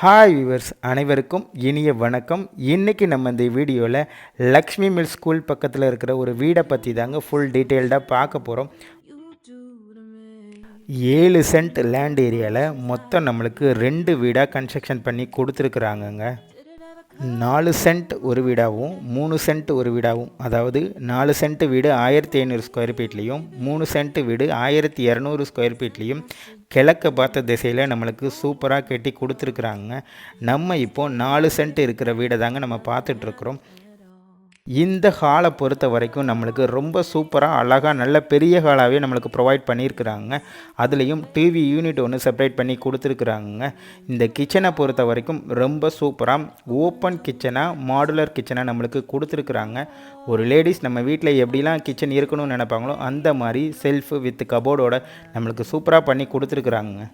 Hi viewers அனைவருக்கும் இனிய வணக்கம். இன்றைக்கி நம்ம இந்த வீடியோவில் லக்ஷ்மி மில் ஸ்கூல் பக்கத்தில் இருக்கிற ஒரு வீடை பற்றி தாங்க ஃபுல் டீட்டெயில்டாக பார்க்க போகிறோம் ஏழு சென்ட் லேண்ட் ஏரியாவில் மொத்தம் நம்மளுக்கு ரெண்டு வீடாக கன்ஸ்ட்ரக்ஷன் பண்ணி கொடுத்துருக்குறாங்கங்க. நாலு சென்ட் ஒரு வீடாகவும் மூணு சென்ட் ஒரு வீடாகவும் அதாவது நாலு சென்ட் வீடு ஆயிரத்தி ஐநூறு ஸ்கொயர் ஃபீட்லேயும் மூணு சென்ட் வீடு ஆயிரத்தி இரநூறு ஸ்கொயர் ஃபீட்லேயும் கிழக்க பார்த்த திசையில் நம்மளுக்கு சூப்பராக கட்டி கொடுத்துருக்குறாங்க. நம்ம இப்போது நாலு சென்ட் இருக்கிற வீடை தாங்க நம்ம பார்த்துட்ருக்குறோம் இந்த ஹாலை பொறுத்த வரைக்கும் நம்மளுக்கு ரொம்ப சூப்பராக அழகாக நல்ல பெரிய ஹாலாகவே நம்மளுக்கு ப்ரொவைட் பண்ணியிருக்கிறாங்க. அதுலேயும் டிவி யூனிட் ஒன்று செப்பரேட் பண்ணி கொடுத்துருக்குறாங்க இந்த கிச்சனை பொறுத்த வரைக்கும் ரொம்ப சூப்பராக ஓப்பன் கிச்சனாக மாடுலர் கிச்சனாக நம்மளுக்கு கொடுத்துருக்குறாங்க. ஒரு லேடிஸ் நம்ம வீட்டில் எப்படிலாம் கிச்சன் இருக்கணும்னு நினைப்பாங்களோ அந்த மாதிரி செல்ஃபு வித் கபோர்டோட நம்மளுக்கு சூப்பராக பண்ணி கொடுத்துருக்குறாங்க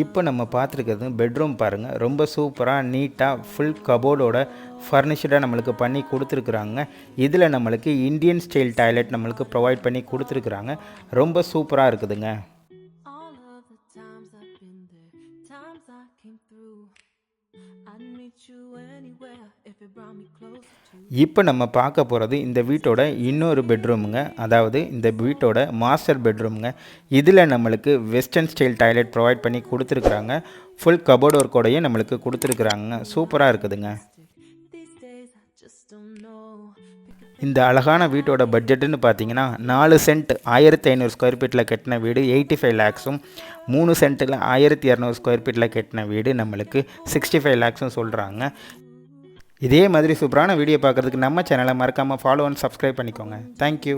இப்போ நம்ம பார்த்துருக்கிறது பெட்ரூம் பாருங்கள் ரொம்ப சூப்பராக நீட்டாக ஃபுல் கபோர்டோட ஃபர்னிஷ்டாக நம்மளுக்கு பண்ணி கொடுத்துருக்குறாங்க. இதில் நம்மளுக்கு இந்தியன் ஸ்டைல் டாய்லெட் நம்மளுக்கு ப்ரொவைட் பண்ணி கொடுத்துருக்குறாங்க. ரொம்ப சூப்பராக இருக்குதுங்க. இப்போ நம்ம பார்க்க போகிறது இந்த வீட்டோட இன்னொரு பெட்ரூமுங்க அதாவது இந்த வீட்டோட மாஸ்டர் பெட்ரூமுங்க இதில் நம்மளுக்கு வெஸ்டர்ன் ஸ்டைல் டாய்லெட் ப்ரொவைட் பண்ணி கொடுத்துருக்குறாங்க. ஃபுல் கபோர்ட் ஒர்க்கோடையும் நம்மளுக்கு கொடுத்துருக்குறாங்க சூப்பராக இருக்குதுங்க. இந்த அழகான வீட்டோட பட்ஜெட்டுன்னு பார்த்தீங்கன்னா நாலு சென்ட் ஆயிரத்தி ஐநூறு ஸ்கொயர் ஃபீட்டில் கட்டின வீடு எயிட்டி ஃபைவ் லேக்ஸும் மூணு சென்ட்டில் ஆயிரத்தி இரநூறு ஸ்கொயர் ஃபீட்டில் கட்டின வீடு நம்மளுக்கு சிக்ஸ்டி ஃபைவ் லேக்ஸும் சொல்கிறாங்க இதே மாதிரி சூப்பரான வீடியோ பார்க்குறதுக்கு நம்ம சேனலை மறக்காமல் ஃபாலோ அண்ட் சப்ஸ்கிரைப் பண்ணிக்கோங்க. Thank you